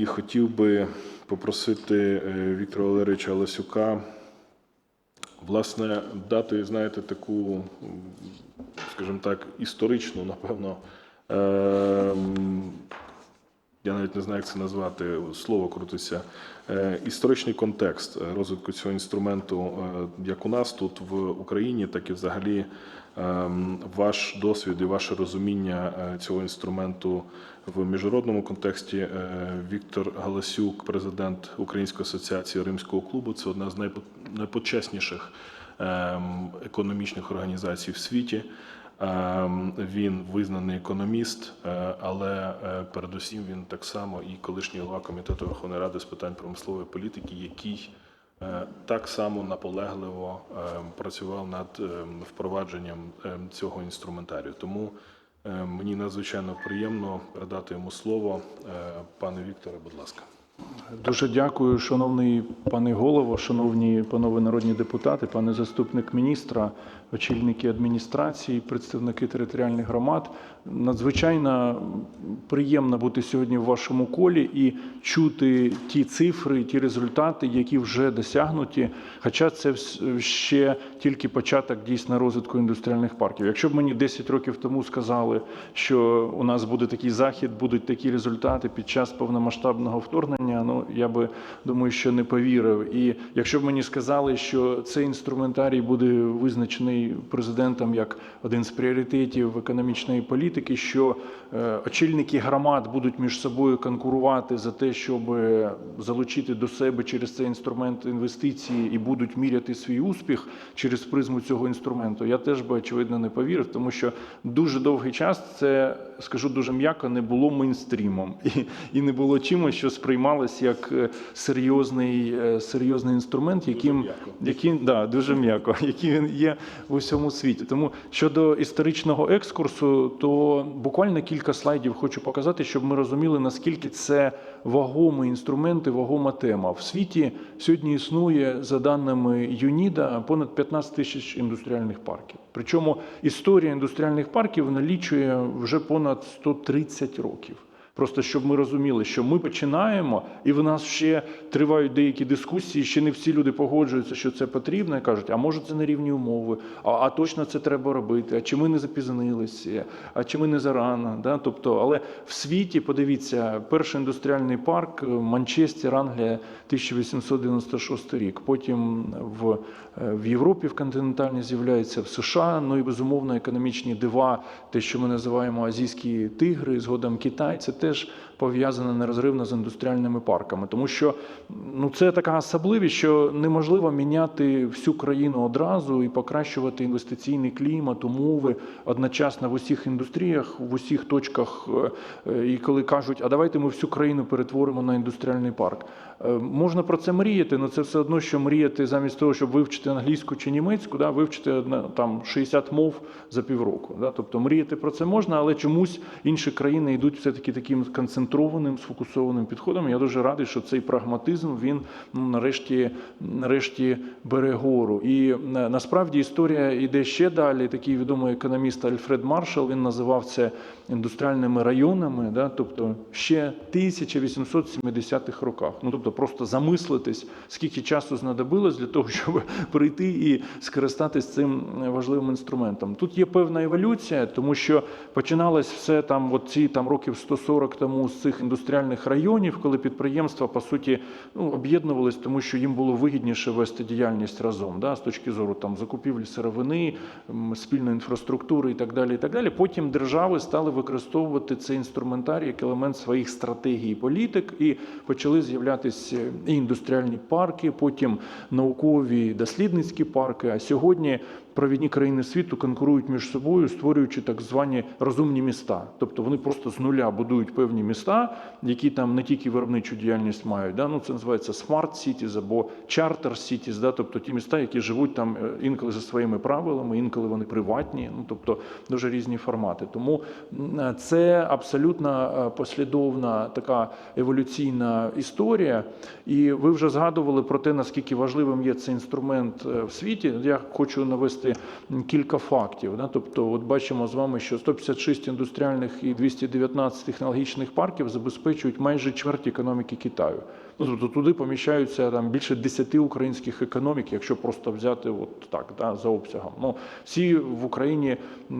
і хотів би попросити е, Віктора Валерійовича Ласюка, власне, дати, знаєте, таку, скажімо так, історичну, напевно, ем, я навіть не знаю, як це назвати, слово крутиться. Е, Історичний контекст е, розвитку цього інструменту, е, як у нас тут в Україні, так і взагалі ваш досвід і ваше розуміння е, цього інструменту в міжнародному контексті. Е, Віктор Галасюк, президент Української асоціації Римського клубу, це одна з найпо- найпочесніших ем, економічних організацій в світі. Ем, Він визнаний економіст, е, але передусім він так само і колишній голова комітету Верховної Ради з питань промислової політики, який так само наполегливо ем, працював над ем, впровадженням ем, цього інструментарію. Тому е, мені надзвичайно приємно передати йому слово. Е, Пане Вікторе, будь ласка. Дуже дякую, шановний пане голово, шановні панове народні депутати, пане заступник міністра, очільники адміністрації, представники територіальних громад. Надзвичайно приємно бути сьогодні в вашому колі і чути ті цифри, ті результати, які вже досягнуті. Хоча це ще тільки початок дійсно розвитку індустріальних парків. Якщо б мені 10 років тому сказали, що у нас буде такий захід, будуть такі результати під час повномасштабного вторгнення, ну я би думаю, що не повірив. І якщо б мені сказали, що цей інструментарій буде визначений президентом як один з пріоритетів економічної політики, що е, очільники громад будуть між собою конкурувати за те, щоб залучити до себе через цей інструмент інвестиції і будуть міряти свій успіх через призму цього інструменту, я теж би очевидно не повірив, тому що дуже довгий час це скажу дуже м'яко, не було мейнстрімом і, і не було чимось, що сприймалось як е, серйозний, е, серйозний інструмент, яким який да дуже м'яко, який він є в усьому світі. Тому щодо історичного екскурсу, то буквально кілька слайдів хочу показати, щоб ми розуміли наскільки це вагомий інструмент і вагома тема. В світі сьогодні існує за даними ЮНІДА понад 15 тисяч індустріальних парків. Причому історія індустріальних парків налічує вже понад 130 років. Просто щоб ми розуміли, що ми починаємо, і в нас ще тривають деякі дискусії. Ще не всі люди погоджуються, що це потрібно, і кажуть, а може це на рівні умови, а, а точно це треба робити. А чи ми не запізнилися, а чи ми не зарано? Да? Тобто, але в світі, подивіться, перший індустріальний парк е, Манчестер, Англія, 1896 рік. Потім в, е, в Європі в континентальній з'являється в США. Ну і безумовно економічні дива, те, що ми називаємо азійські тигри, згодом Китай, це теж пов'язане нерозривно з індустріальними парками, тому що ну це така особливість, що неможливо міняти всю країну одразу і покращувати інвестиційний клімат, умови одночасно в усіх індустріях, в усіх точках. е, е, І коли кажуть, а давайте ми всю країну перетворимо на індустріальний парк. Е, Можна про це мріяти, але це все одно, що мріяти замість того, щоб вивчити англійську чи німецьку, да, вивчити там 60 мов за півроку. Да. Тобто мріяти про це можна, але чомусь інші країни йдуть все-таки таким концентрованим, сфокусованим підходом. Я дуже радий, що цей прагматизм він ну, нарешті, нарешті бере гору. І е, насправді історія йде ще далі. Такий відомий економіст Альфред Маршал він називав це індустріальними районами, да, тобто ще 1870-х роках. Ну тобто просто замислитись, скільки часу знадобилось для того, щоб прийти і скористатись цим важливим інструментом. Тут є певна еволюція, тому що починалось все там, от ці там років 140 тому з цих індустріальних районів, коли підприємства по суті ну, об'єднувались, тому що їм було вигідніше вести діяльність разом, да, з точки зору там закупівлі сировини, спільної інфраструктури і так далі. І так далі. Потім держави стали використовувати цей інструментарій як елемент своїх стратегій політик, і почали з'являтися і індустріальні парки, потім наукові дослідницькі парки. А сьогодні провідні країни світу конкурують між собою, створюючи так звані розумні міста. Тобто вони просто з нуля будують певні міста, які там не тільки виробничу діяльність мають. Да? Ну, це називається Smart Cities або Charter Cities, да? тобто ті міста, які живуть там е, інколи за своїми правилами, інколи вони приватні, ну тобто дуже різні формати. Тому це абсолютно е, послідовна така еволюційна історія. І ви вже згадували про те, наскільки важливим є цей інструмент е, в світі. Я хочу навести навести м, кілька фактів. Да? Тобто, от бачимо з вами, що 156 індустріальних і 219 технологічних парків забезпечують майже чверть економіки Китаю. Ну, тобто туди поміщаються там більше 10 українських економік, якщо просто взяти от так да, за обсягом. Ну всі в Україні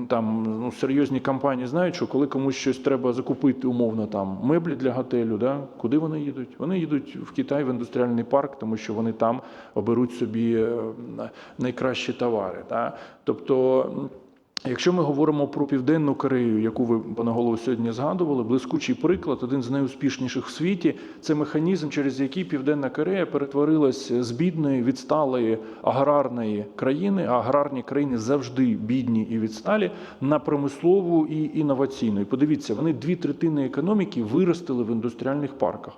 там ну, серйозні компанії знають, що коли комусь щось треба закупити, умовно там меблі для готелю, да, куди вони їдуть? Вони їдуть в Китай в індустріальний парк, тому що вони там оберуть собі е, найкращі товари. Да. Тобто. Якщо ми говоримо про Південну Корею, яку ви пане голову сьогодні згадували, блискучий приклад, один з найуспішніших в світі, це механізм, через який Південна Корея перетворилась з бідної, відсталої аграрної країни, а аграрні країни завжди бідні і відсталі, на промислову і інноваційну. І подивіться, вони дві третини економіки виростили в індустріальних парках.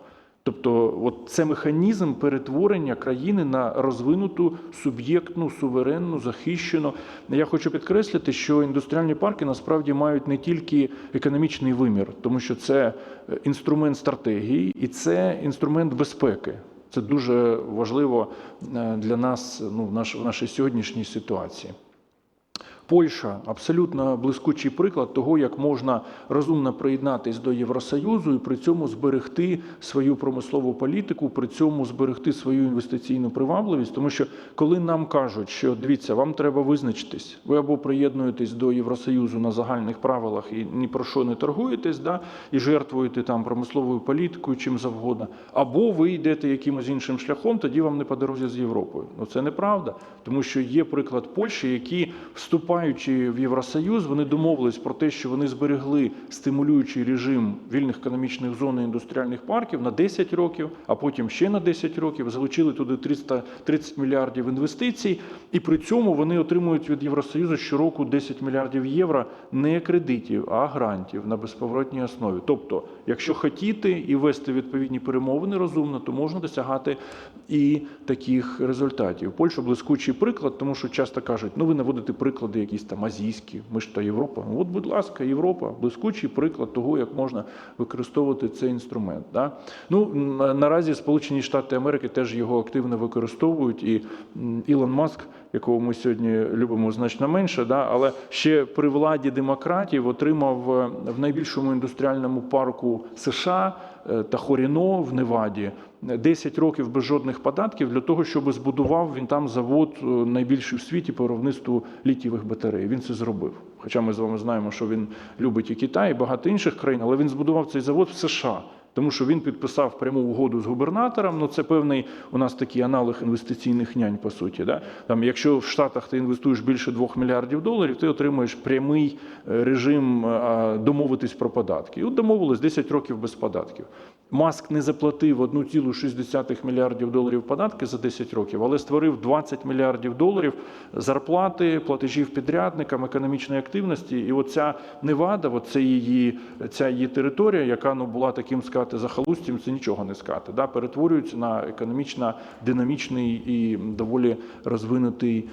Тобто, от це механізм перетворення країни на розвинуту суб'єктну, суверенну, захищену. Я хочу підкреслити, що індустріальні парки насправді мають не тільки економічний вимір, тому що це е, інструмент стратегії і це інструмент безпеки. Це дуже важливо е, для нас ну, в наш- в нашій сьогоднішній ситуації. Польща абсолютно блискучий приклад того, як можна розумно приєднатись до Євросоюзу і при цьому зберегти свою промислову політику, при цьому зберегти свою інвестиційну привабливість. Тому що коли нам кажуть, що дивіться, вам треба визначитись, ви або приєднуєтесь до Євросоюзу на загальних правилах і ні про що не торгуєтесь, да, і жертвуєте там промисловою політикою, чим завгодно, або ви йдете якимось іншим шляхом, тоді вам не по дорозі з Європою. Ну це неправда, тому що є приклад Польщі, які вступаючи в Євросоюз, вони домовились про те, що вони зберегли стимулюючий режим вільних економічних зон і індустріальних парків на 10 років, а потім ще на 10 років, залучили туди 330 мільярдів інвестицій, і при цьому вони отримують від Євросоюзу щороку 10 мільярдів євро не кредитів, а грантів на безповоротній основі. Тобто, якщо хотіти і вести відповідні перемовини розумно, то можна досягати і таких результатів. Польща блискучий приклад, тому що часто кажуть, ну ви наводите приклади якісь там азійські, ми ж та Європа. Ну, От, будь ласка, Європа, блискучий приклад того, як можна використовувати цей інструмент. Да? Ну наразі Сполучені Штати Америки теж його активно використовують, і Ілон Маск, якого ми сьогодні любимо значно менше, да, але ще при владі демократів отримав е, в найбільшому індустріальному парку США е, та Хоріно в Неваді 10 років без жодних податків для того, щоб збудував він там завод е, найбільший в світі по виробництву літієвих батарей. Він це зробив. Хоча ми з вами знаємо, що він любить і Китай, і багато інших країн, але він збудував цей завод в США. Тому що він підписав пряму угоду з губернатором. Ну це певний у нас такий аналог інвестиційних нянь, по суті. Да? Там, якщо в Штатах ти інвестуєш більше 2 мільярдів доларів, ти отримуєш прямий е, режим е, домовитись про податки. І от домовились 10 років без податків. Маск не заплатив 1,6 мільярдів доларів податки за 10 років, але створив 20 мільярдів доларів зарплати, платежів підрядникам, економічної активності. І оця Невада, оце її, ця її територія, яка ну, була таким сказати захолустям, це нічого не сказати, да, перетворюється на економічно динамічний і доволі розвинутий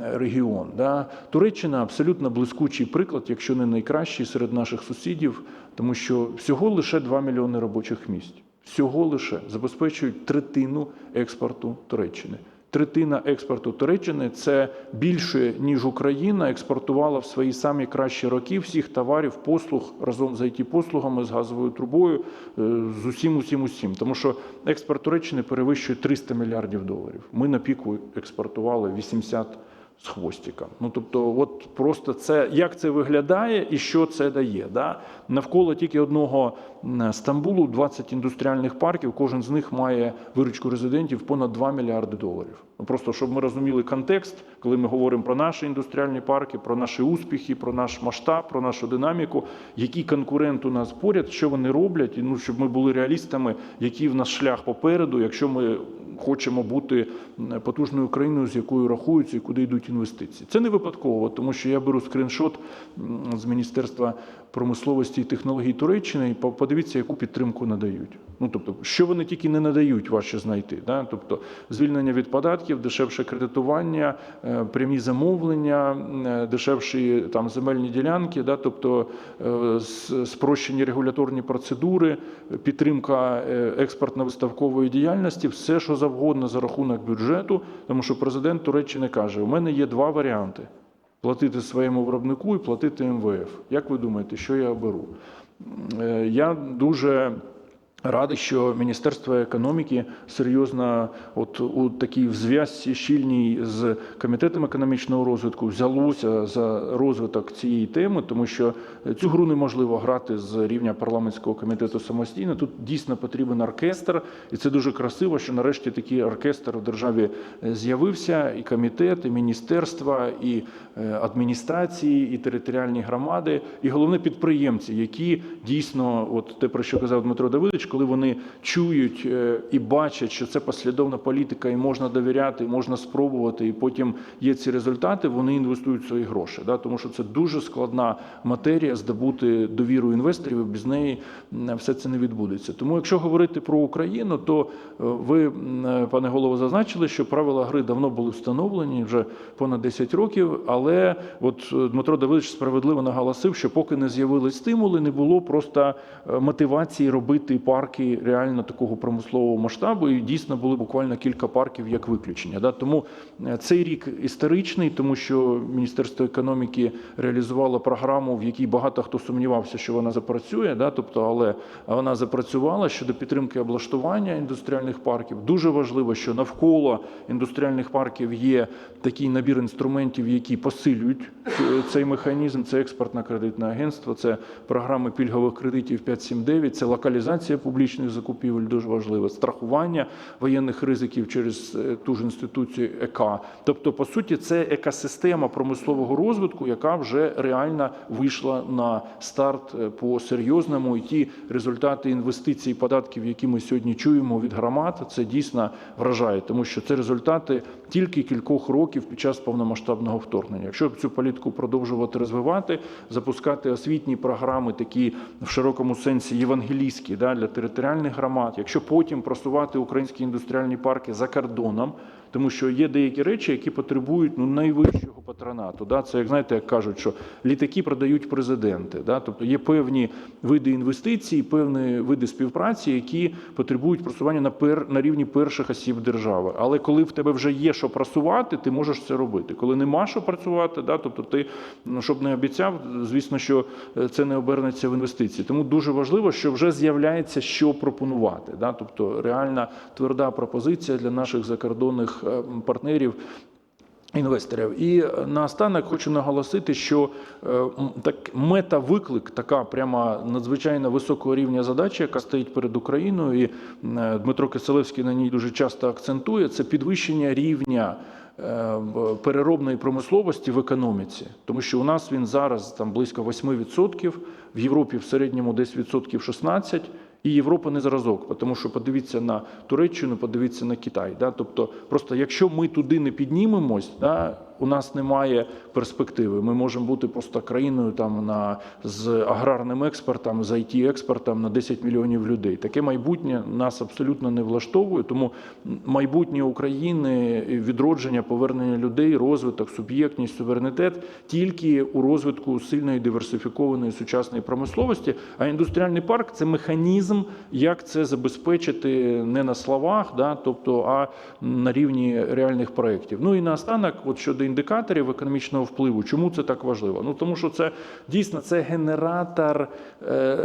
регіон. Да. Туреччина абсолютно блискучий приклад, якщо не найкращий серед наших сусідів, тому що всього лише 2 мільйони робочих місць. Всього лише забезпечують третину експорту Туреччини. Третина експорту Туреччини це більше ніж Україна експортувала в свої самі кращі роки всіх товарів, послуг разом з it послугами з газовою трубою, е, з усім, усім, усім. Тому що експорт Туреччини перевищує 300 мільярдів доларів. Ми на піку експортували 80 з хвостиком. Ну тобто, от просто це як це виглядає і що це дає. Да? Навколо тільки одного Стамбулу 20 індустріальних парків. Кожен з них має виручку резидентів понад 2 мільярди доларів. Ну просто щоб ми розуміли контекст, коли ми говоримо про наші індустріальні парки, про наші успіхи, про наш масштаб, про нашу динаміку, який конкурент у нас поряд, що вони роблять, і ну щоб ми були реалістами, який в нас шлях попереду, якщо ми хочемо бути потужною країною, з якою рахуються і куди йдуть інвестиції. Це не випадково, тому що я беру скріншот з Міністерства промисловості і технологій Туреччини, і подивіться, яку підтримку надають. Ну тобто, що вони тільки не надають, важче знайти. Да? Тобто звільнення від податків, дешевше кредитування, е, прямі замовлення, е, дешевші там земельні ділянки, да? тобто е, спрощені регуляторні процедури, підтримка експортно-виставкової діяльності, все, що завгодно за рахунок бюджету, тому що президент Туреччини каже: у мене є два варіанти: платити своєму виробнику і платити МВФ. Як ви думаєте, що я оберу? Я дуже радий, що Міністерство економіки серйозно, от у такій зв'язці щільній з комітетом економічного розвитку, взялося за розвиток цієї теми, тому що цю гру неможливо грати з рівня парламентського комітету самостійно. Тут дійсно потрібен оркестр, і це дуже красиво, що нарешті такий оркестр в державі е, з'явився, і комітет, і міністерства, і е, адміністрації, і територіальні громади, і головне підприємці, які дійсно, от те про що казав Дмитро Давидович, коли вони чують е, і бачать, що це послідовна політика, і можна довіряти, і можна спробувати, і потім є ці результати, вони інвестують свої гроші. Да? Тому що це дуже складна матерія здобути довіру інвесторів, і без неї все це не відбудеться. Тому, якщо говорити про Україну, то е, ви, е, пане голово, зазначили, що правила гри давно були встановлені вже понад 10 років. Але от Дмитро Давидович справедливо наголосив, що поки не з'явились стимули, не було просто мотивації робити парки реально такого промислового масштабу. І дійсно були буквально кілька парків як виключення. Да? Тому е, цей рік історичний, тому що Міністерство економіки реалізувало програму, в якій багато хто сумнівався, що вона запрацює. Да? Тобто, але вона запрацювала щодо підтримки облаштування індустріальних парків. Дуже важливо, що навколо індустріальних парків є такий набір інструментів, які посилюють цей механізм. Це експортне кредитне агентство, це програми пільгових кредитів 579, це локалізація публічних закупівель, дуже важливо, страхування воєнних ризиків через е, ту ж інституцію ЕК. Тобто, по суті, це екосистема промислового розвитку, яка вже реально вийшла на старт е, по серйозному. І ті результати інвестицій податків, які ми сьогодні чуємо від громад, це дійсно вражає, тому що це результати тільки кількох років під час повномасштабного вторгнення. Якщо цю політику продовжувати розвивати, запускати освітні програми, такі в широкому сенсі євангелійські да, для територіальних громад, якщо потім просувати українські індустріальні парки за кордоном. Тому що є деякі речі, які потребують ну найвищого патронату. Да? Це як знаєте, як кажуть, що літаки продають президенти. Да? Тобто є певні види інвестицій, певні види співпраці, які потребують просування на пер на рівні перших осіб держави. Але коли в тебе вже є що працювати, ти можеш це робити. Коли нема що працювати, да? тобто ти ну, щоб не обіцяв, звісно, що е, це не обернеться в інвестиції. Тому дуже важливо, що вже з'являється що пропонувати. Да? Тобто реальна тверда пропозиція для наших закордонних е, партнерів. Інвесторів і наостанок хочу наголосити, що е, так мета виклик, така прямо надзвичайно високого рівня задача, яка стоїть перед Україною, і е, Дмитро Киселевський на ній дуже часто акцентує, це підвищення рівня переробної промисловості в економіці, тому що у нас він зараз там близько 8%, в Європі в середньому десь відсотків 16%, і Європа не зразок, тому що подивіться на Туреччину, подивіться на Китай. Да? Тобто, просто якщо ми туди не піднімемось, да, у нас немає перспективи. Ми можемо бути просто країною там на з аграрним експортом, з it експортом на 10 мільйонів людей. Таке майбутнє нас абсолютно не влаштовує. Тому майбутнє України, відродження, повернення людей, розвиток, суб'єктність, суверенітет тільки у розвитку сильної диверсифікованої сучасної промисловості. А індустріальний парк це механізм, як це забезпечити не на словах, да, тобто а на рівні реальних проєктів. Ну і наостанок, от щодо індикаторів економічного впливу, чому це так важливо? Ну тому що це дійсно це генератор е,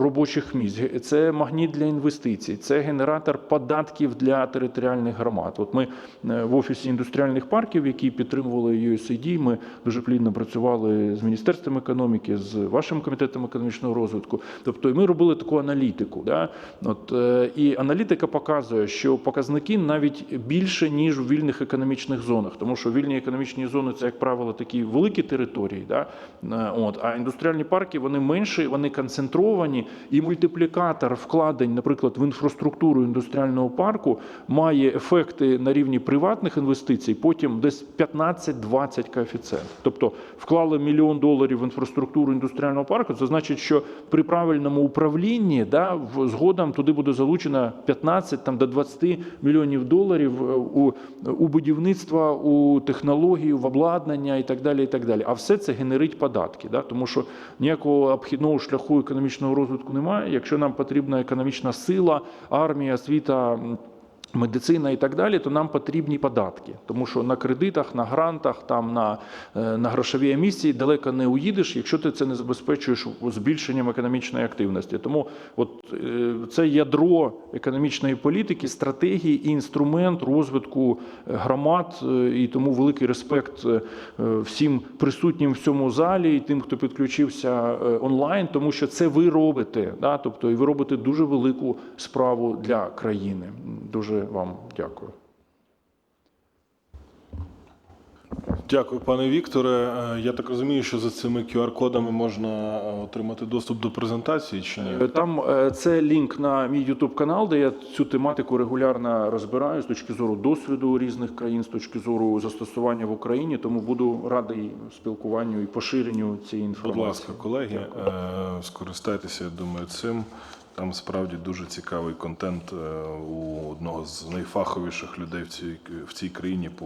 робочих місць, це магніт для інвестицій, це генератор податків для територіальних громад. От ми е, в офісі індустріальних парків, які підтримували USAID, ми дуже плідно працювали з міністерством економіки, з вашим комітетом економічного розвитку. Тобто, ми робили таку аналітику. Да? От, е, і аналітика показує, що показники навіть більше ніж у вільних економічних зонах, тому що вільні економічні економічні зони це, як правило, такі великі території. Да? Е, От, а індустріальні парки вони менші, вони концентровані, і мультиплікатор вкладень, наприклад, в інфраструктуру індустріального парку має ефекти на рівні приватних інвестицій, потім десь 15-20 коефіцієнт. Тобто вклали мільйон доларів в інфраструктуру індустріального парку. Це значить, що при правильному управлінні да, згодом туди буде залучено 15 там, до 20 мільйонів доларів е, у, у будівництва, у технологію, в обладнання і так далі. І так далі. А все це генерить податки, да? тому що ніякого обхідного шляху економічного розвитку немає. Якщо нам потрібна економічна сила, армія, освіта. Медицина і так далі, то нам потрібні податки, тому що на кредитах, на грантах, там на, е, на грошовій емісії далеко не уїдеш, якщо ти це не забезпечуєш збільшенням економічної активності. Тому от е, це ядро економічної політики, стратегії і інструмент розвитку е, громад. І тому великий респект всім присутнім в цьому залі і тим, хто підключився онлайн, тому що це ви робите. Да? Тобто, і ви робите дуже велику справу для країни. Дуже вам дякую. Дякую, пане Вікторе. Е, Я так розумію, що за цими QR-кодами можна е, отримати доступ до презентації чи ні? Е, Там це лінк на мій YouTube канал, де я цю тематику регулярно розбираю з точки зору досвіду різних країн, з точки зору застосування в Україні. Тому буду радий спілкуванню і поширенню цієї інформації. Будь ласка, колеги, е, скористайтеся, я думаю, цим. Там справді дуже цікавий контент е, у одного з найфаховіших людей в цій в цій країні по